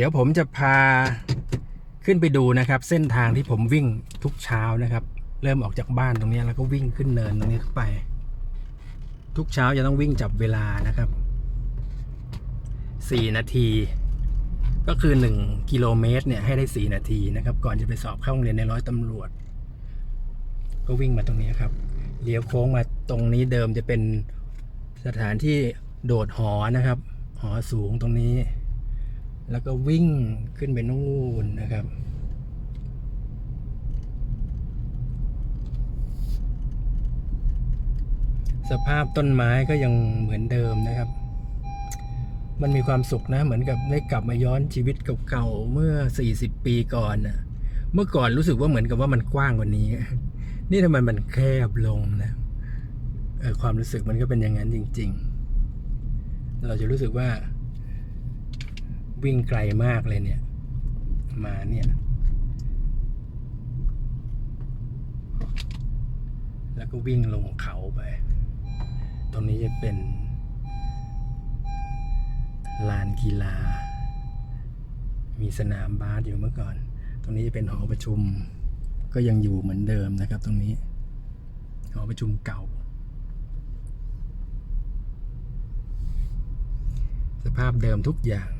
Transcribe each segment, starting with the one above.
ดี๋ยวผมจะพาขึ้นไปดูนะครับ เส้นทางที่ผมวิ่งทุกเช้านะครับ เริ่มออกจากบ้านตรงนี้แล้วก็วิ่งขึ้นเนินตรงนี้ขึ้นไป ทุกเช้าจะต้องวิ่งจับเวลานะครับสี่นาที ก็คือหนึ่งกิโลเมตรเนี่ยให้ได้สี่นาทีนะครับ ก่อนจะไปสอบเข้าโรงเรียนในร้อยตำรวจ ก็วิ่งมาตรงนี้ครับเลี้ยวโค้งมาตรงนี้เดิมจะเป็นสถานที่โดดหอนะครับ หอสูงตรงนี้ แล้วก็วิ่งขึ้นไปนู่นนะครับ สภาพต้นไม้ก็ยังเหมือนเดิมนะครับ มันมีความสุขนะ เหมือนกับได้กลับมาย้อนชีวิตเก่าๆเมื่อ 40 ปีก่อนนะเมื่อก่อนรู้สึกว่าเหมือนกับว่ามันกว้างกว่านี้ นี่ทำไมมันแคบลงนะความรู้สึกมันก็เป็นอย่างนั้นจริง ๆ เราจะรู้สึกว่า วิ่งไกลมากเลยเนี่ย มาเนี่ย แล้วก็วิ่งลงเขาไป ตรงนี้จะเป็น ลานกีฬา มีสนามบาสอยู่เมื่อก่อน ตรงนี้จะเป็นหอประชุม ก็ยังอยู่เหมือนเดิมนะครับ ตรงนี้ หอประชุมเก่าสภาพเดิมทุกอย่าง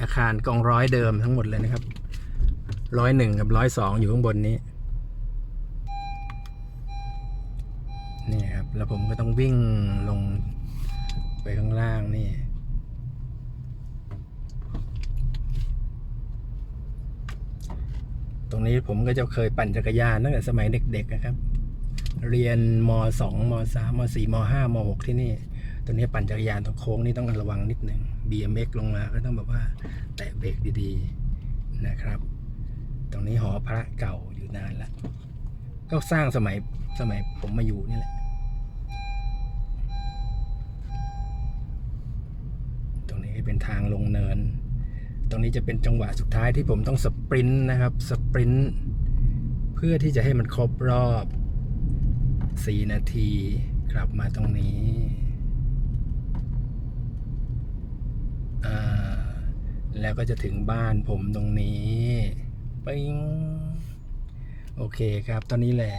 อาคารกองร้อยเดิมทั้งหมดเลยนะครับร้อยหนึ่งกับร้อยสองอยู่ข้างบนนี้นี่ครับแล้วผมก็ต้องวิ่งลงไปข้างล่างนี่ตรงนี้ผมก็จะเคยปั่นจักรยานตั้งแต่สมัยเด็กๆนะครับ เรียนมสองมสามมสี่มห้ามหกที่นี่ ตรงนี้ปั่นจักรยานตรงโค้งนี่ต้องระวังนิดนึง BMX ลงมาก็ต้องแบบว่าแตะเบรกดีๆนะครับ ตรงนี้หอพระเก่าอยู่นานแล้วก็สร้างสมัยสมัยผมมาอยู่นี่แหละ ตรงนี้เป็นทางลงเนิน ตรงนี้จะเป็นจังหวะสุดท้ายที่ผมต้องสปรินต์นะครับ สปรินต์เพื่อที่จะให้มันครบรอบ 4 นาทีกลับมาตรงนี้ อ่า แล้วก็จะถึงบ้านผมตรงนี้ ปิ้ง โอเคครับ ตอนนี้แหละ